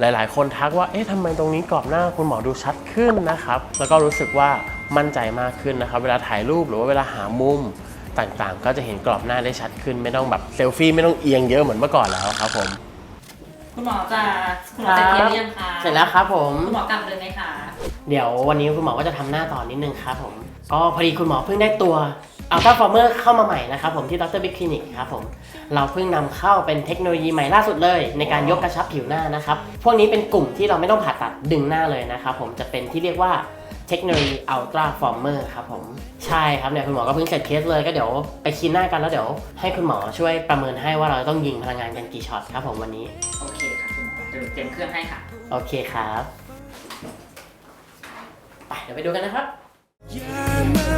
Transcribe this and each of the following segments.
หลาย ๆ คนทักว่า เอ๊ะทำไมตรงนี้กรอบหน้าคุณหมอดูชัดขึ้นนะครับ แล้วก็รู้สึกว่ามั่นใจมากขึ้นนะครับ เวลาถ่ายรูปหรือว่าเวลาหามุมต่าง ๆ ก็จะเห็นกรอบหน้าได้ชัดขึ้น ไม่ต้องแบบเซลฟี่ไม่ต้องเอียงเยอะเหมือนเมื่อก่อนแล้วครับผม คุณหมอจะคุณหมอจะเตรียมหรือยังคะเสร็จแล้วครับผม คุณหมอกลับเลยไหมคะ เดี๋ยววันนี้คุณหมอก็จะทำหน้าต่อนิดนึงครับผม ก็พอดีคุณหมอเพิ่งได้ตัว Ultra Former เข้ามาใหม่นะครับผมที่ดรบิ๊กคลินิกครับผมเราเพิ่งนำเข้าเป็นเทคโนโลยีใหม่ล่าสุดเลย ในการยกกระชับผิวหน้านะครับ พวกนี้เป็นกลุ่มที่เราไม่ต้องผ่าตัดดึงหน้าเลยนะครับผมจะเป็นที่เรียกว่าเทคโนโลยี Ultra Former ครับผมใช่ครับเนี่ยคุณหมอก็เพิ่งเสร็จเคสเลยก็เดี๋ยวไปคลีนหน้ากันแล้วเดี๋ยวให้คุณหมอช่วยประเมินให้ว่าเราต้องยิงพลังงานกันกี่ช็อตครับผมวันนี้โอเคค่ะคุณหมอเดี๋ยวเตรียมเครื่องให้ค่ะโอเคครับไปเดี๋ยวไปดูกันนะครับ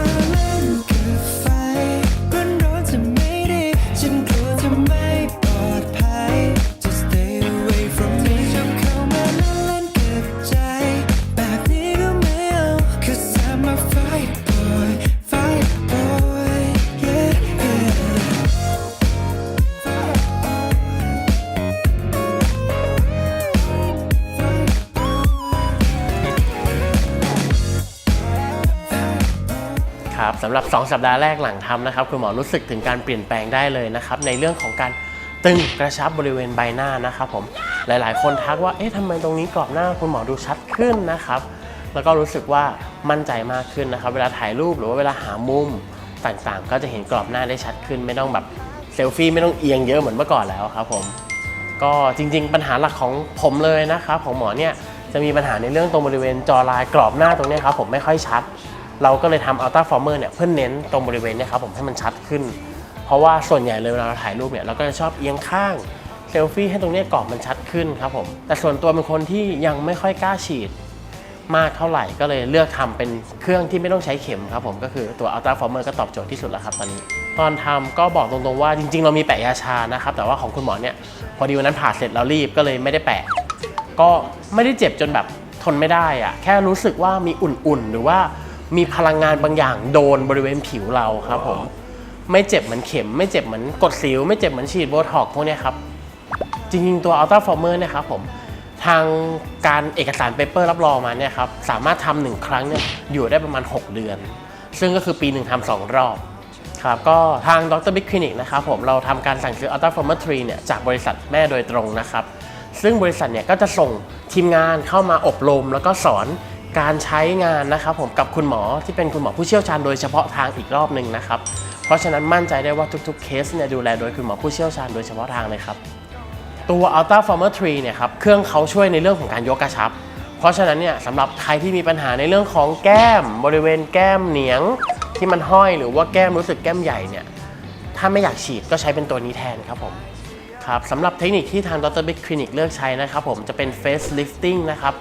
ครับสำหรับ 2 สัปดาห์แรกหลังทำนะครับคุณหมอรู้สึกถึงการเปลี่ยนแปลงได้เลยนะครับในเรื่องของการตึงกระชับบริเวณใบหน้านะครับผมหลายๆ คนทักว่าเอ๊ะทำไมตรงนี้กรอบหน้าคุณหมอดูชัดขึ้นนะครับ แล้วก็รู้สึกว่ามั่นใจมากขึ้นนะครับ เวลาถ่ายรูปหรือว่าเวลาหามุมต่างๆ ก็จะเห็นกรอบหน้าได้ชัดขึ้น ไม่ต้องแบบเซลฟี่ไม่ต้องเอียงเยอะเหมือนเมื่อก่อนแล้วครับผมก็จริง ๆ ปัญหาหลักของผมเลยนะครับของหมอเนี่ยจะมีปัญหาในเรื่องตรงบริเวณจอลายกรอบหน้าตรงนี้ครับผมไม่ค่อยชัด เราก็เลยทำ Ultra Former เนี่ยเพื่อเน้นตรงบริเวณเนี้ครับผมให้มันชัดขึ้น เพราะว่าส่วนใหญ่เลยเวลาเราถ่ายรูปเนี่ยเราก็จะชอบเอียงข้างเซลฟี่ให้ตรงเนี้ยกรอบมันชัดขึ้นครับผมแต่ส่วนตัวเป็นคนที่ยังไม่ค่อยกล้าฉีดมากเท่าไหร่ก็เลยเลือกทำเป็นเครื่องที่ไม่ต้องใช้เข็มครับผมก็คือตัว Ultra Former ก็ตอบโจทย์ที่สุดแล้วครับตอนนี้ ตอนทำก็บอกตรงๆว่าจริง ๆ เรามีแปะยาชานะครับ แต่ว่าของคุณหมอเนี่ยพอดีวันนั้นผ่าเสร็จแล้วรีบก็เลยไม่ได้แปะ ก็ไม่ได้เจ็บจนแบบทนไม่ได้อะแค่รู้สึกว่ามีอุ่นๆ หรือว่า มีพลังงานบางอย่างโดนบริเวณผิวเราครับผมไม่เจ็บเหมือนเข็ม ไม่เจ็บเหมือนกดสิว ไม่เจ็บเหมือนฉีดโบท็อกพวกนี้ครับ จริงๆ ตัว Ultra Former เนี่ยครับผมทางการเอกสารเปเปอร์รับรองมาเนี่ยครับสามารถทำหนึ่งครั้งเนี่ยอยู่ได้ประมาณ 6 เดือน ซึ่งก็คือปีหนึ่งทำสองรอบครับก็ทางดรบิ๊กคลินิกนะครับผมเราทำการสั่งซื้อ Ultra Former 3เนี่ยจากบริษัทแม่โดยตรงนะครับ ซึ่งบริษัทเนี่ยก็จะส่งทีมงานเข้ามาอบรมแล้วก็สอน การใช้งานนะครับผมกับคุณหมอที่เป็นคุณหมอผู้เชี่ยวชาญโดยเฉพาะทางอีกรอบหนึ่งนะครับ เพราะฉะนั้นมั่นใจได้ว่าทุกๆเคสเนี่ยดูแลโดยคุณหมอผู้เชี่ยวชาญโดยเฉพาะทางเลยครับ ตัว Ultra Former 3เนี่ยครับเครื่องเขาช่วยในเรื่องของการยกกระชับ เพราะฉะนั้นเนี่ยสำหรับใครที่มีปัญหาในเรื่องของแก้ม บริเวณแก้มเหนียง ที่มันห้อยหรือว่าแก้มรู้สึกแก้มใหญ่เนี่ยถ้าไม่อยากฉีดก็ใช้เป็นตัวนี้แทนครับผม ครับสำหรับเทคนิคที่ทางดรบิ๊กคลินิกเลือกใช้นะครับผมจะเป็น face lifting นะครับ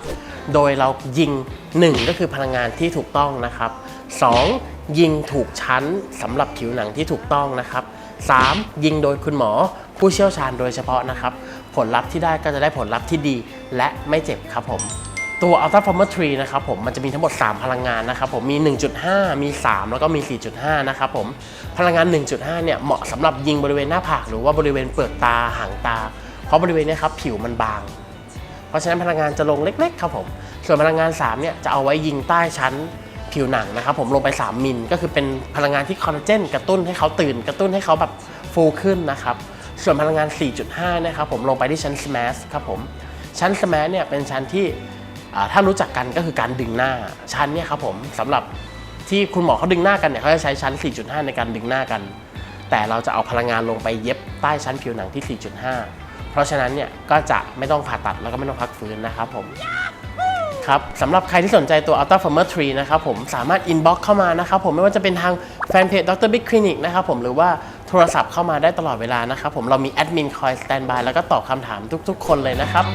โดยเรายิง 1 ก็คือพลังงานที่ถูกต้องนะครับ 2. ยิงถูกชั้นสำหรับผิวหนังที่ถูกต้องนะครับ 3. ยิงโดยคุณหมอผู้เชี่ยวชาญโดยเฉพาะนะครับ ผลลัพธ์ที่ได้ก็จะได้ผลลัพธ์ที่ดีและไม่เจ็บครับผม ตัว Ultra Former 3 นะครับผมมันจะมีทั้งหมด 3 พลังงานนะครับผมมี 1.5 มี 3 แล้วก็มี 4.5 นะครับผมพลังงาน 1.5 เนี่ยเหมาะสำหรับยิงบริเวณหน้าผาก หรือว่าบริเวณเปลือกตาหางตา เพราะบริเวณนี้ครับผิวมันบาง เพราะฉะนั้นพลังงานจะลงเล็กๆครับผมส่วนพลังงาน 3 เนี่ยจะเอาไว้ยิงใต้ชั้นผิวหนังนะครับผมลงไป 3 มิลก็คือเป็นพลังงานที่คอลลาเจนกระตุ้นให้เขาตื่น กระตุ้นให้เขาแบบฟูขึ้นนะครับส่วนพลังงาน 4.5 นะครับผมลงไปที่ชั้น smash ครับผมชั้น smash เนี่ยเป็นชั้นที่ ถ้ารู้จักกันก็คือการดึงหน้าชั้นเนี่ยครับผมสำหรับที่คุณหมอเขาดึงหน้ากันเนี่ยเขาจะใช้ชั้น 4.5 ในการดึงหน้ากัน แต่เราจะเอาพลังงานลงไปเย็บใต้ชั้นผิวหนังที่ 4.5 เพราะฉะนั้นเนี่ยก็จะไม่ต้องผ่าตัดแล้วก็ไม่ต้องพักฟื้นนะครับผมครับสำหรับใครที่สนใจตัว Ultra Former 3 นะครับผมสามารถ inbox เข้ามานะครับผมไม่ว่าจะเป็นทางแฟนเพจ Dr. Big Clinic นะครับผมหรือว่าโทรศัพท์เข้ามาได้ตลอดเวลานะครับผมเรามีแอดมินคอยสแตนบายแล้วก็ตอบคำถามทุกๆ คนเลยนะครับ